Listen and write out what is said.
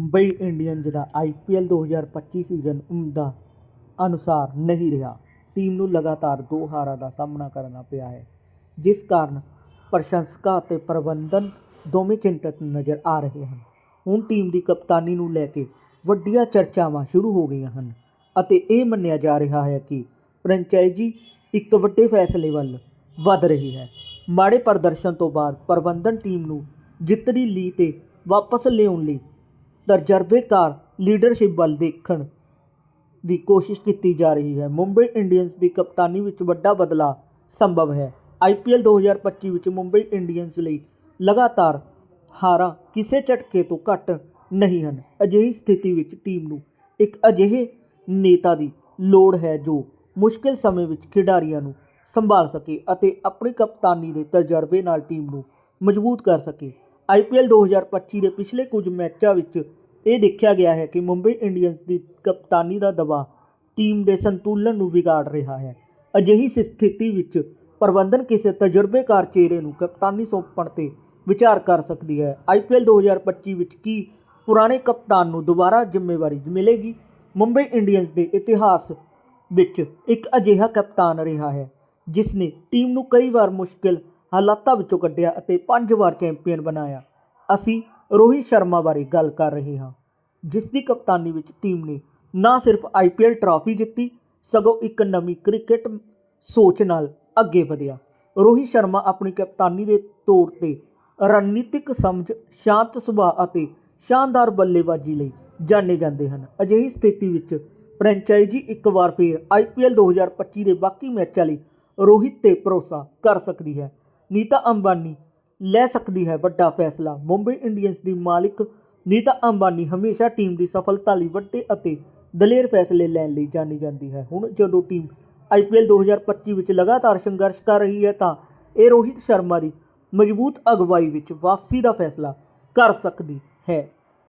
Mumbai Indians ਦਾ IPL 2025 season ਉਮੀਦਾਂ ਅਨੁਸਾਰ ਨਹੀਂ ਰਿਹਾ। ਟੀਮ ਨੂੰ ਲਗਾਤਾਰ ਦੋ ਹਾਰਾਂ ਦਾ ਸਾਹਮਣਾ ਕਰਨਾ ਪਿਆ ਹੈ, ਜਿਸ ਕਾਰਨ ਪ੍ਰਸ਼ੰਸਕਾਂ ਅਤੇ ਪ੍ਰਬੰਧਨ ਦੋਵੇਂ ਚਿੰਤਤ ਨਜ਼ਰ ਆ ਰਹੇ ਹਨ। ਹੁਣ ਟੀਮ ਦੀ ਕਪਤਾਨੀ ਨੂੰ ਲੈ ਕੇ ਵੱਡੀਆਂ ਚਰਚਾਵਾਂ ਸ਼ੁਰੂ ਹੋ ਗਈਆਂ ਹਨ ਅਤੇ ਇਹ ਮੰਨਿਆ ਜਾ ਰਿਹਾ ਹੈ ਕਿ ਫਰੈਂਚਾਈਜ਼ੀ ਇੱਕ ਵੱਡੇ ਫੈਸਲੇ ਵੱਲ ਵੱਧ ਰਹੀ ਹੈ। ਮਾੜੇ ਪ੍ਰਦਰਸ਼ਨ ਤੋਂ ਬਾਅਦ ਪ੍ਰਬੰਧਨ ਟੀਮ ਨੂੰ ਜਿੱਤਦੀ ਲੀ ਤੇ ਵਾਪਸ ਲਿਆਉਣ ਲਈ ਤਜਰਬੇਕਾਰ ਲੀਡਰਸ਼ਿਪ ਵੱਲ ਦੇਖਣ ਦੀ ਕੋਸ਼ਿਸ਼ ਕੀਤੀ ਜਾ ਰਹੀ ਹੈ। ਮੁੰਬਈ ਇੰਡੀਅਨਸ ਦੀ ਕਪਤਾਨੀ ਵਿੱਚ ਵੱਡਾ ਬਦਲਾਅ ਸੰਭਵ ਹੈ। ਆਈਪੀਐਲ 2025 ਵਿੱਚ ਮੁੰਬਈ ਇੰਡੀਅਨਸ ਲਈ ਲਗਾਤਾਰ ਹਾਰਾਂ ਕਿਸੇ ਝਟਕੇ ਤੋਂ ਘੱਟ ਨਹੀਂ ਹਨ। ਅਜਿਹੀ ਸਥਿਤੀ ਵਿੱਚ ਟੀਮ ਨੂੰ ਇੱਕ ਅਜਿਹੇ ਨੇਤਾ ਦੀ ਲੋੜ ਹੈ ਜੋ ਮੁਸ਼ਕਿਲ ਸਮੇਂ ਵਿੱਚ ਖਿਡਾਰੀਆਂ ਨੂੰ ਸੰਭਾਲ ਸਕੇ ਅਤੇ ਆਪਣੀ ਕਪਤਾਨੀ ਦੇ ਤਜਰਬੇ ਨਾਲ ਟੀਮ ਨੂੰ ਮਜ਼ਬੂਤ ਕਰ ਸਕੇ। ਆਈਪੀਐਲ 2025 ਦੇ ਪਿਛਲੇ ਕੁਝ ਮੈਚਾਂ ਵਿੱਚ ਇਹ ਦੇਖਿਆ ਗਿਆ ਹੈ ਕਿ ਮੁੰਬਈ ਇੰਡੀਅਨਸ ਦੀ ਕਪਤਾਨੀ ਦਾ ਦਬਾਅ ਟੀਮ ਦੇ ਸੰਤੁਲਨ ਨੂੰ ਵਿਗਾੜ ਰਿਹਾ ਹੈ। ਅਜਿਹੀ ਸਥਿਤੀ ਵਿੱਚ ਪ੍ਰਬੰਧਨ ਕਿਸੇ ਤਜਰਬੇਕਾਰ ਚਿਹਰੇ ਨੂੰ ਕਪਤਾਨੀ ਸੌਂਪਣ ਤੇ ਵਿਚਾਰ ਕਰ ਸਕਦੀ ਹੈ। ਆਈਪੀਐਲ 2025 ਵਿੱਚ ਕੀ ਪੁਰਾਣੇ ਕਪਤਾਨ ਨੂੰ ਦੁਬਾਰਾ ਜ਼ਿੰਮੇਵਾਰੀ ਮਿਲੇਗੀ? ਮੁੰਬਈ ਇੰਡੀਅਨਸ ਦੇ ਇਤਿਹਾਸ ਵਿੱਚ ਇੱਕ ਅਜਿਹਾ ਕਪਤਾਨ ਰਿਹਾ ਹੈ, ਜਿਸ ਨੇ ਟੀਮ ਨੂੰ ਕਈ ਵਾਰ ਮੁਸ਼ਕਿਲ ਹਾਲਾਤਾਂ ਵਿੱਚੋਂ ਕੱਢਿਆ ਅਤੇ ਪੰਜ ਵਾਰ ਚੈਂਪੀਅਨ ਬਣਾਇਆ। ਅਸੀਂ ਰੋਹਿਤ ਸ਼ਰਮਾ ਬਾਰੇ ਗੱਲ ਕਰ ਰਹੇ ਹਾਂ ਜਿਸ ਦੀ ਕਪਤਾਨੀ ਵਿੱਚ ਟੀਮ ਨੇ ਨਾ ਸਿਰਫ ਆਈਪੀਐਲ ਟਰਾਫੀ ਜਿੱਤੀ, ਸਗੋਂ ਇੱਕ ਨਵੀਂ ਕ੍ਰਿਕਟ ਸੋਚ ਨਾਲ ਅੱਗੇ ਵਧਿਆ। ਰੋਹਿਤ ਸ਼ਰਮਾ ਆਪਣੀ ਕਪਤਾਨੀ ਦੇ ਤੌਰ ਤੇ ਰਣਨੀਤਿਕ ਸਮਝ, ਸ਼ਾਂਤ ਸੁਭਾਅ ਅਤੇ ਸ਼ਾਨਦਾਰ ਬੱਲੇਬਾਜ਼ੀ ਲਈ ਜਾਣੇ ਜਾਂਦੇ ਹਨ। ਅਜਿਹੀ ਸਥਿਤੀ ਵਿੱਚ ਫਰੈਂਚਾਈਜ਼ੀ ਇੱਕ ਵਾਰ ਫਿਰ ਆਈਪੀਐਲ 2025 ਦੇ ਬਾਕੀ ਮੈਚਾਂ ਲਈ ਰੋਹਿਤ ਤੇ ਭਰੋਸਾ ਕਰ ਸਕਦੀ ਹੈ। ਨੀਤਾ ਅੰਬਾਨੀ ਲੈ ਸਕਦੀ ਹੈ ਵੱਡਾ ਫੈਸਲਾ। ਮੁੰਬਈ ਇੰਡੀਅਨਸ ਦੀ ਮਾਲਿਕ ਨੀਤਾ ਅੰਬਾਨੀ ਹਮੇਸ਼ਾ ਟੀਮ ਦੀ ਸਫਲਤਾ ਲਈ ਵੱਡੇ ਅਤੇ ਦਲੇਰ ਫੈਸਲੇ ਲੈਣ ਲਈ ਜਾਣੀ ਜਾਂਦੀ ਹੈ। ਹੁਣ ਜਦੋਂ ਟੀਮ ਆਈਪੀਐਲ 2025 ਵਿੱਚ ਲਗਾਤਾਰ ਸੰਘਰਸ਼ ਕਰ ਰਹੀ ਹੈ ਤਾਂ ਇਹ ਰੋਹਿਤ ਸ਼ਰਮਾ ਦੀ ਮਜ਼ਬੂਤ ਅਗਵਾਈ ਵਿੱਚ ਵਾਪਸੀ ਦਾ ਫੈਸਲਾ ਕਰ ਸਕਦੀ ਹੈ।